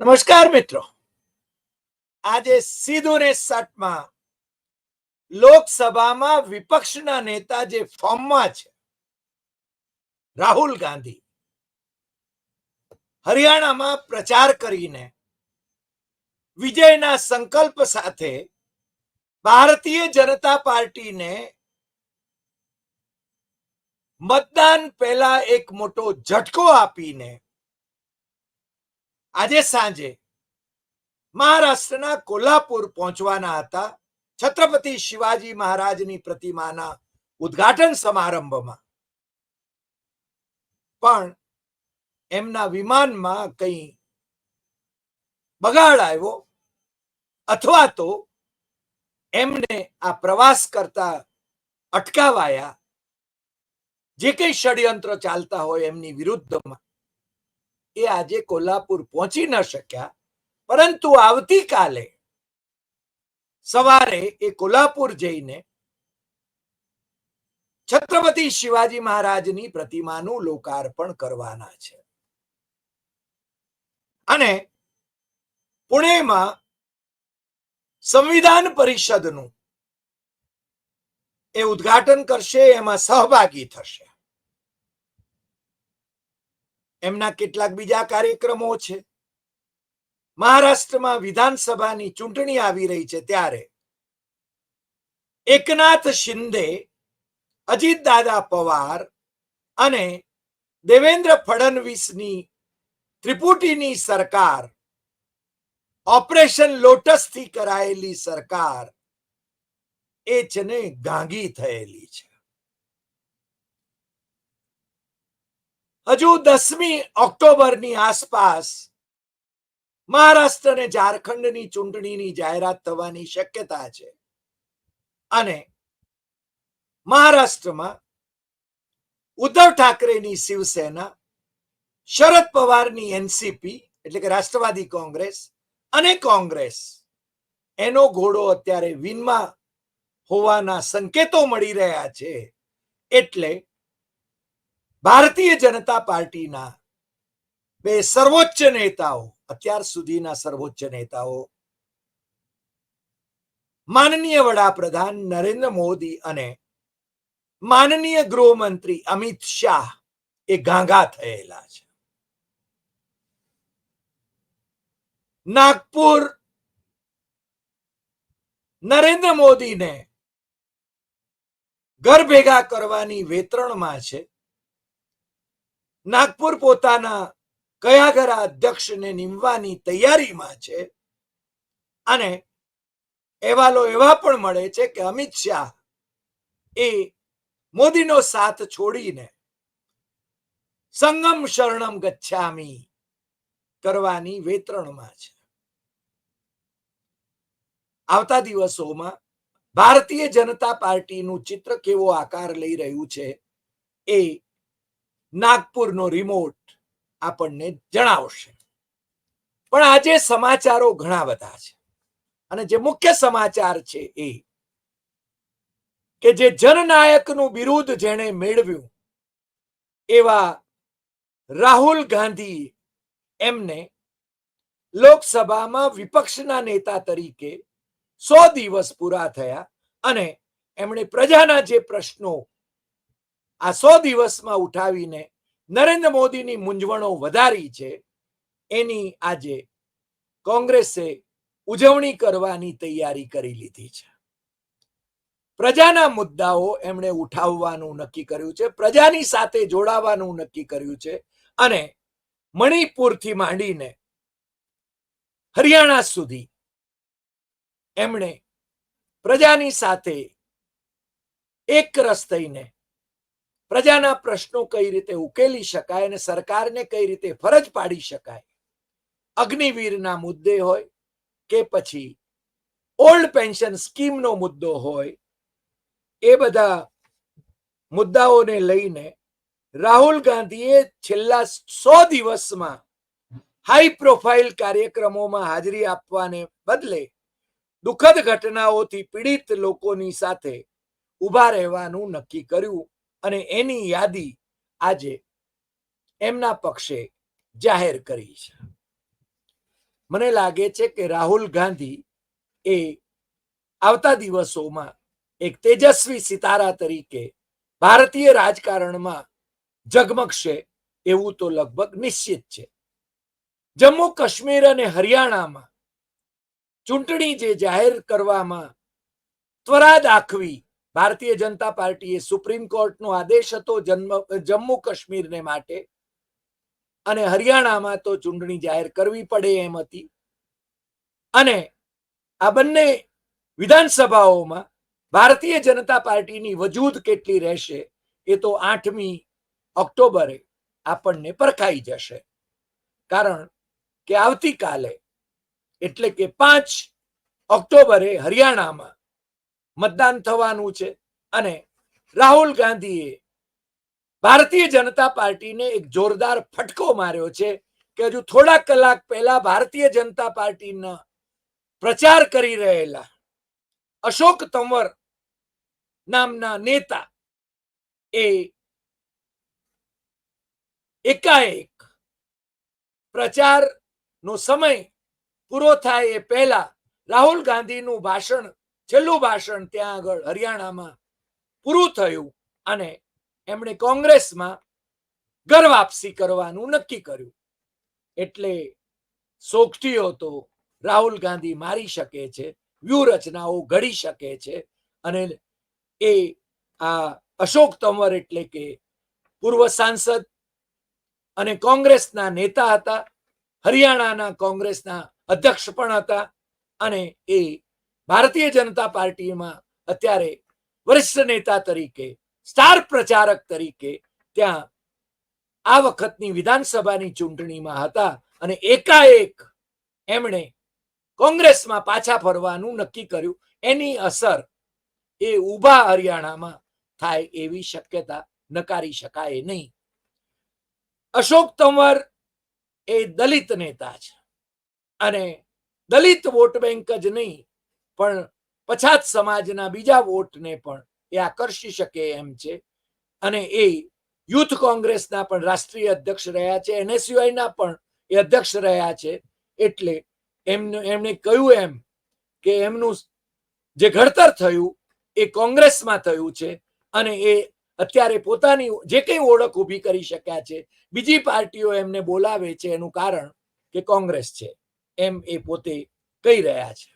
નમસ્કાર મિત્રો. આજે સીધું ને સટમાં લોકસભામાં વિપક્ષના નેતા જે ફોર્મમાં છે, રાહુલ ગાંધી, હરિયાણામાં પ્રચાર કરીને વિજયના સંકલ્પ સાથે ભારતીય જનતા પાર્ટીને મતદાન પહેલા એક મોટો ઝટકો આપીને આજે સાંજે મહારાષ્ટ્રના કોલ્હાપુર પહોંચવાના હતા છત્રપતિ શિવાજી મહારાજની પ્રતિમાના ઉદ્ઘાટન સમારંભમાં. પણ એમના વિમાનમાં કંઈ બગાડ આવ્યો અથવા તો એમને આ પ્રવાસ કરતા અટકાવાયા? જે કંઈ ષડયંત્ર ચાલતા હોય એમની વિરુદ્ધમાં એ આજે કોલ્હાપુર પહોંચી ન શક્યા. પરંતુ આવતીકાલે સવારે એ કોલ્હાપુર જઈને છત્રપતિ શિવાજી મહારાજની પ્રતિમાનું લોકાર્પણ કરવાના છે. અને પુણેમાં સંવિધાન પરિષદનું એ ઉદ્ઘાટન કરશે, એમાં સહભાગી થશે. એમના કેટલાક બીજા કાર્યક્રમો છે. મહારાષ્ટ્રમાં વિધાનસભાની ચૂંટણી આવી રહી છે ત્યારે એકનાથ શિંદે અજીત દાદા પવાર અને દેવેન્દ્ર ફડણવીસની ત્રિપુટીની સરકાર, ઓપરેશન લોટસથી કરાયેલી સરકાર એ છે ને ગાંગી થયેલી છે. હજુ દસમી ઓક્ટોબરની આસપાસ મહારાષ્ટ્ર અને ઝારખંડની ચૂંટણીની જાહેરાત થવાની શક્યતા છે. અને મહારાષ્ટ્રમાં ઉદ્ધવ ઠાકરેની શિવસેના, શરદ પવારની એનસીપી, એટલે કે રાષ્ટ્રવાદી કોંગ્રેસ અને કોંગ્રેસ, એનો ઘોડો અત્યારે વિનમાં હોવાના સંકેતો મળી રહ્યા છે. એટલે ભારતીય જનતા પાર્ટીના બે સર્વોચ્ચ નેતાઓ, અત્યાર સુધીના સર્વોચ્ચ નેતાઓ, માનનીય વડાપ્રધાન નરેન્દ્ર મોદી અને માનનીય ગૃહમંત્રી અમિત શાહ એ ગાંગા થયેલા છે. નાગપુર નરેન્દ્ર મોદીને ઘર ભેગા કરવાની વેતરણમાં છે. નાગપુર પોતાના કયાગરા અધ્યક્ષને નીમવાની તૈયારીમાં છે? અને અહેવાલો એવા પણ મળે છે કે અમિત શાહ એ મોદીનો સાથ છોડીને સંગમ શરણમ ગચ્છામી કરવાની વેતરણમાં છે. આવતા દિવસોમાં ભારતીય જનતા પાર્ટીનું ચિત્ર કેવો આકાર લઈ રહ્યું છે એ નાગપુરનો રિમોટ આપણને જણાવશે. પણ આજે સમાચારો ઘણા બધા છે. અને જે મુખ્ય સમાચાર છે એ કે જે જનનાયકનું બિરુદ જેણે મેળવ્યું, એવા રાહુલ ગાંધી એમને લોકસભામાં વિપક્ષના નેતા તરીકે સો દિવસ પૂરા થયા અને એમણે પ્રજાના જે પ્રશ્નો આ સો દિવસમાં ઉઠાવીને નરેન્દ્ર મોદીની મૂંઝવણો વધારી છે, એની આજે કોંગ્રેસે ઉજવણી કરવાની તૈયારી કરી લીધી છે. પ્રજાના મુદ્દાઓ એમણે ઉઠાવવાનું નક્કી કર્યું છે, પ્રજાની સાથે જોડાવાનું નક્કી કર્યું છે અને મણિપુરથી માંડીને હરિયાણા સુધી એમણે પ્રજાની સાથે એક રસ થઈને પ્રજાના પ્રશ્નો કઈ રીતે ઉકેલી શકાય અને સરકારને કઈ રીતે ફરજ પાડી શકાય? અગ્નિવીરના મુદ્દે હોય કે પછી ઓલ્ડ પેન્શન સ્કીમનો મુદ્દો હોય, એ બધા મુદ્દાઓને લઈને રાહુલ ગાંધીએ છેલ્લા સો દિવસમાં હાઈ પ્રોફાઇલ કાર્યક્રમોમાં હાજરી આપવાને બદલે દુઃખદ ઘટનાઓથી પીડિત લોકોની સાથે ઊભા રહેવાનું નક્કી કર્યું. અને એની યાદી આજે એમના પક્ષે જાહેર કરી છે. મને લાગે છે કે રાહુલ ગાંધી એ આવતા દિવસોમાં એક તેજસ્વી સિતારા તરીકે ભારતીય રાજકારણમાં ઝગમગશે એવું તો લગભગ નિશ્ચિત છે. જમ્મુ કાશ્મીર અને હરિયાણામાં ચૂંટણી જે જાહેર કરવામાં ત્વરા દાખવી ભારતીય જનતા પાર્ટીએ સુપ્રીમ કોર્ટનો આદેશ હતો જમ્મુ કાશ્મીરને માટે. અને હરિયાણામાં તો ચૂંટણી જાહેર કરવી પડે એમ હતી. અને આ બંને વિધાનસભાઓમાં ભારતીય જનતા પાર્ટીની વજૂદ કેટલી રહેશે એ તો આઠમી ઓક્ટોબરે આપણને પરખાઈ જશે. કારણ કે આવતીકાલે, એટલે કે પાંચ ઓક્ટોબરે હરિયાણામાં મતદાન થવાનું છે. અને રાહુલ ગાંધીએ ભારતીય જનતા પાર્ટીને એક જોરદાર ફટકો માર્યો છે કે હજુ થોડા કલાક પહેલા ભારતીય જનતા પાર્ટીના પ્રચાર કરી રહેલા અશોક તંવર નામના નેતા એ એકાએક પ્રચારનો સમય પૂરો થાય એ પહેલા રાહુલ ગાંધીનું ભાષણ છેલ્લું ભાષણ ત્યાં આગળ હરિયાણામાં પૂરું થયું અને એમણે કોંગ્રેસમાં ઘર વાપસી કરવાનું નક્કી કર્યું. એટલે સોગટીઓ તો રાહુલ ગાંધી મારી શકે છે, વ્યૂહરચનાઓ ઘડી શકે છે અને એ આ અશોક તંવર એટલે કે પૂર્વ સાંસદ અને કોંગ્રેસના નેતા હતા, હરિયાણાના કોંગ્રેસના અધ્યક્ષ પણ હતા અને એ ભારતીય જનતા પાર્ટીમાં અત્યારે વરિષ્ઠ નેતા તરીકે, સ્ટાર પ્રચારક તરીકે ત્યાં આ વખતની વિધાનસભાની ચૂંટણીમાં હતા અને એકાએક એમણે કોંગ્રેસમાં પાછા ફરવાનું નક્કી કર્યું. એની અસર એ ઊભા હરિયાણામાં થાય એવી શક્યતા નકારી શકાય નહીં. અશોક તંવર એ દલિત નેતા છે અને દલિત વોટ બેંક જ નહીં પણ પછાત સમાજના બીજા વોટને પણ એ આકર્ષી શકે એમ છે. અને એ યુથ કોંગ્રેસના પણ રાષ્ટ્રીય અધ્યક્ષ રહ્યા છે. એનએસયુઆઈના પણ એ અધ્યક્ષ રહ્યા છે. એટલે એમને, એમણે કહ્યું એમ કે એમનું જે ઘડતર થયું એ કોંગ્રેસમાં થયું છે અને એ અત્યારે પોતાની જે કંઈ ઓળખ ઊભી કરી શક્યા છે, બીજી પાર્ટીઓ એમને બોલાવે છે એનું કારણ કે કોંગ્રેસ છે. એમ એ પોતે કહી રહ્યા છે.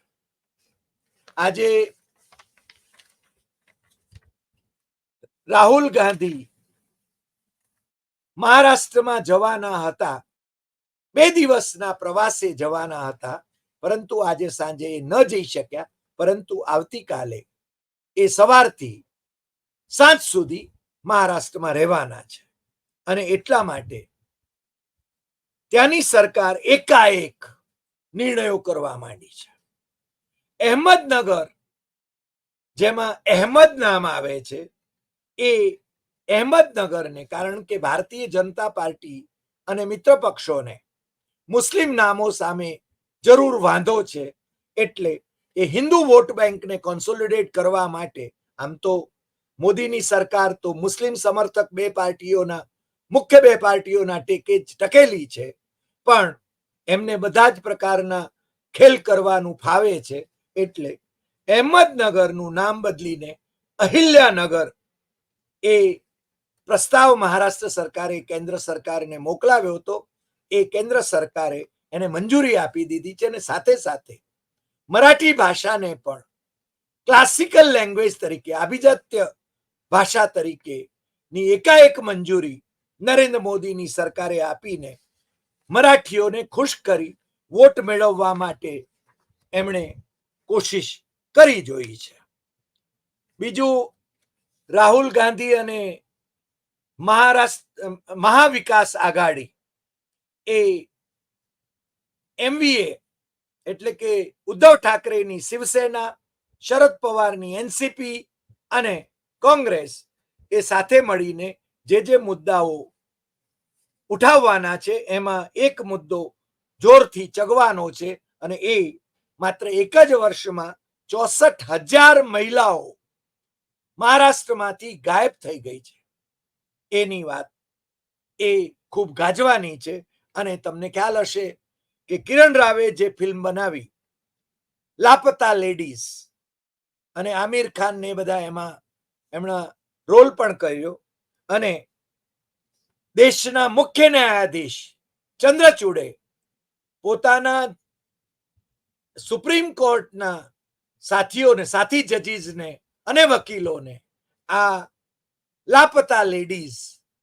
આજે રાહુલ ગાંધી મહારાષ્ટ્રમાં જવાના હતા. બે દિવસના પ્રવાસે જવાના હતા, પરંતુ આજે સાંજે એ ન જઈ શક્યા, પરંતુ આવતીકાલે એ સવારથી સાંજ સુધી મહારાષ્ટ્રમાં રહેવાના છે. અને એટલા માટે ત્યાંની સરકાર એકાએક નિર્ણયો કરવા માંડી છે. અહેમદનગર, જેમાં અહેમદ નામ આવે છે, એ અહેમદનગરને, કારણ કે ભારતીય જનતા પાર્ટી અને મિત્ર પક્ષોને મુસ્લિમ નામો સામે જરૂર વાંધો છે, એટલે એ હિન્દુ વોટ બેંકને કોન્સોલિડેટ કરવા માટે આમ તો મોદીની સરકાર તો મુસ્લિમ સમર્થક બે પાર્ટીઓના, મુખ્ય બે પાર્ટીઓના ટેકે જ ટકેલી છે, પણ એમને બધા જ પ્રકારના ખેલ કરવાનું ફાવે છે એટલે અહેમદનગરનું નામ બદલીને અહિલ્યાનગર એ પ્રસ્તાવ મહારાષ્ટ્ર સરકારે કેન્દ્ર સરકારને મોકલાવ્યો હતો. એ કેન્દ્ર સરકારે એને મંજૂરી આપી દીધી છે અને સાથે સાથે મરાઠી ભાષાને પણ ક્લાસિકલ લેંગ્વેજ તરીકે, આભિજાત્ય ભાષા તરીકે ની એકાએક મંજૂરી નરેન્દ્ર મોદીની સરકારે આપીને મરાઠીઓને ખુશ કરી વોટ મેળવવા માટે એમણે કોશિશ કરી જોઈ છે. બીજું, રાહુલ ગાંધી અને મહારાષ્ટ્ર, મહાવિકાસ આઘાડી એ એમવીએ એટલે કે ઉદ્ધવ ઠાકરેની શિવસેના, શરદ પવારની એનસીપી અને કોંગ્રેસ એ સાથે મળીને જે જે મુદ્દાઓ ઉઠાવવાના છે, એમાં એક મુદ્દો જોરથી ચગવાનો છે અને એ માત્ર એક જ વર્ષમાં ચોસઠ હજાર મહિલાઓ મહારાષ્ટ્રમાંથી ગાયબ થઈ ગઈ છે. એની વાત એ ખૂબ ગાજવાની છે અને તમને ખ્યાલ હશે કે કિરણ રાવે જે ફિલ્મ બનાવી, લાપતા લેડીઝ અને આમિર ખાન ને બધા એમાં એમણે રોલ પણ કર્યો અને દેશના મુખ્ય ન્યાયાધીશ ચંદ્રચૂડે પોતાના સુપ્રીમ કોર્ટના સાથીઓને, સાથી જજીસને અને વકીલોને આ લાપતા લેડીઝ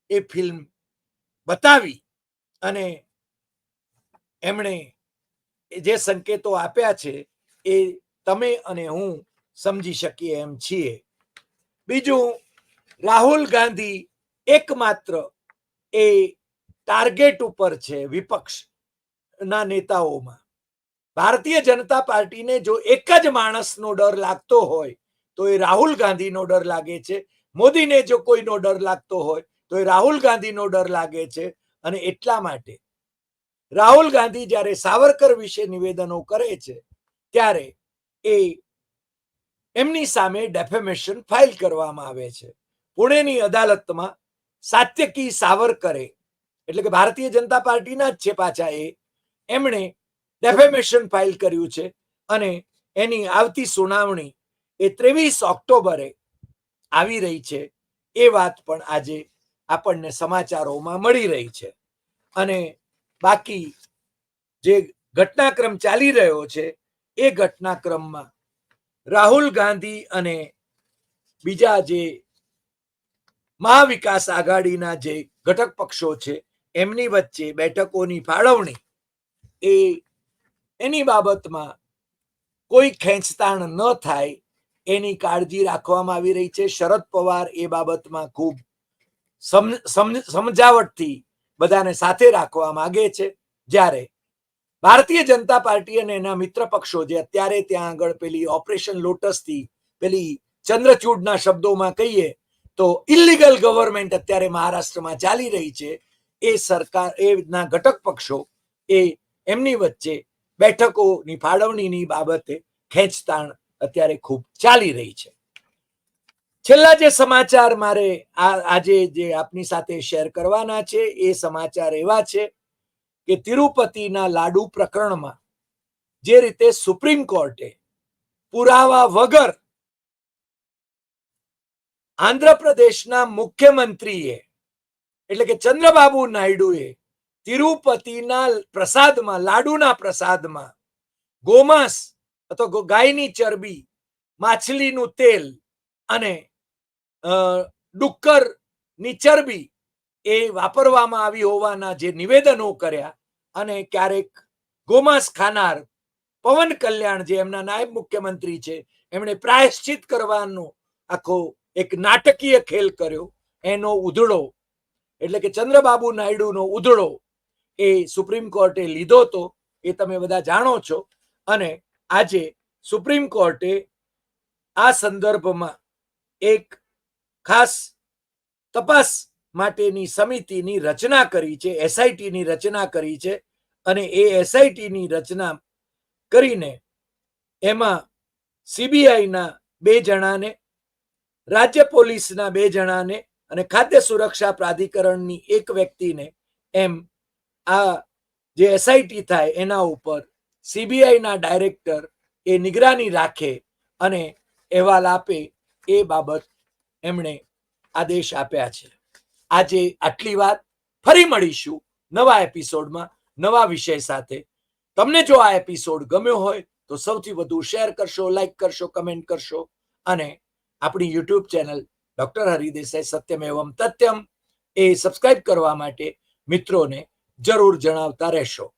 એ ફિલ્મ બતાવી અને એમણે જે સંકેતો આપ્યા છે એ તમે અને હું સમજી શકીએ એમ છીએ. બીજું, રાહુલ ગાંધી એકમાત્ર એ ટાર્ગેટ ઉપર છે વિપક્ષ ના નેતાઓમાં. ભારતીય જનતા પાર્ટીને જો એક જ માણસનો ડર લાગતો હોય, તો એ રાહુલ ગાંધીનો ડર લાગે છે. મોદીને જો કોઈનો ડર લાગતો હોય, તો એ રાહુલ ગાંધીનો ડર લાગે છે. અને એટલા માટે રાહુલ ગાંધી જ્યારે સાવરકર વિશે નિવેદનો કરે છે, ત્યારે એ એમની સામે ડેફેમેશન ફાઇલ કરવામાં આવે છે. પુણેની અદાલતમાં સાત્યકી સાવરકરે, એટલે કે ભારતીય જનતા પાર્ટીના જ છે પાછા એ, એમણે ડેફેમેશન ફાઇલ કર્યું છે અને એની આવતી સુનાવણી એ ત્રેવીસ ઓક્ટોબરે આવી રહી છે. એ વાત પણ આજે આપણને સમાચારોમાં મળી રહી છે. અને બાકી જે ઘટનાક્રમ ચાલી રહ્યો છે, એ ઘટનાક્રમમાં રાહુલ ગાંધી અને બીજા જે મહાવિકાસ આઘાડીના જે ઘટક પક્ષો છે, એમની વચ્ચે બેઠકોની ફાળવણી એ એની બાબતમાં કોઈ ખેંચતાણ ન થાય, એની કાળજી રાખવામાં આવી રહી છે. શરદ પવાર એ બાબતમાં ખૂબ સમ- સમ- સમજાવટથી બધાને સાથે રાખવા માંગે છે. જ્યારે ભારતીય જનતા પાર્ટી અને એના મિત્ર પક્ષો જે અત્યારે ત્યાં આગળ પેલી ઓપરેશન લોટસથી પેલી ચંદ્રચૂડના શબ્દોમાં કહીએ તો ઇલીગલ ગવર્મેન્ટ અત્યારે મહારાષ્ટ્રમાં ચાલી રહી છે. એ સરકાર એ ના ઘટક પક્ષો એ એમની વચ્ચે બેઠકોની ફાળવણીની બાબતે ખેંચતાણ અત્યારે ખૂબ ચાલી રહી છે. છેલ્લા જે સમાચાર મારે આજે જે આપની સાથે શેર કરવાના છે, એ સમાચાર એવા છે કે તિરુપતિના લાડુ પ્રકરણમાં જે રીતે સુપ્રીમ કોર્ટે પુરાવા વગર આંધ્રપ્રદેશના મુખ્યમંત્રીએ, એટલે કે ચંદ્રબાબુ નાયડુએ તિરુપતિના પ્રસાદમાં, લાડુના પ્રસાદમાં ગોમાંસ અથવા ગાયની ચરબી, માછલીનું તેલ અને ડુક્કરની ચરબી એ વાપરવામાં આવી હોવાના જે નિવેદનો કર્યા અને ક્યારેક ગોમાંસ ખાનાર પવન કલ્યાણ જે એમના નાયબ મુખ્યમંત્રી છે, એમણે પ્રાયશ્ચિત કરવાનો આખો એક નાટકીય ખેલ કર્યો. એનો ઉધડો એટલે કે ચંદ્રબાબુ નાયડુનો ઉધડો એ સુપ્રીમ કોર્ટે લીધો તો એ તમે બધા જાણો છો. અને આજે સુપ્રીમ કોર્ટે આ સંદર્ભમાં એક ખાસ તપાસ માટેની સમિતિની રચના કરી છે, એસઆઈટીની રચના કરી છે. અને એ એસઆઈટીની રચના કરીને એમાં સીબીઆઈના બે જણાને, રાજ્ય પોલીસના બે જણાને અને ખાદ્ય સુરક્ષા પ્રાધિકરણની એક વ્યક્તિને એમ આ જે એસઆઈટી થાય એના ઉપર સીબીઆઈના ડાયરેક્ટર એ નિગરાની રાખે અને અહેવાલ આપે એ બાબત એમણે આદેશ આપ્યા છે. આજે આટલી વાત ફરી મળીશું નવા એપિસોડમાં નવા વિષય સાથે. તમને જો આ એપિસોડ ગમ્યો હોય તો સૌથી વધુ શેર કરશો, લાઈક કરશો, કમેન્ટ કરશો અને આપણી YouTube channel doctor Hari Desai Satyam Evam Tathyam એ સબસ્ક્રાઇબ કરવા માટે મિત્રોને જરૂર જણાવતા રહેશો.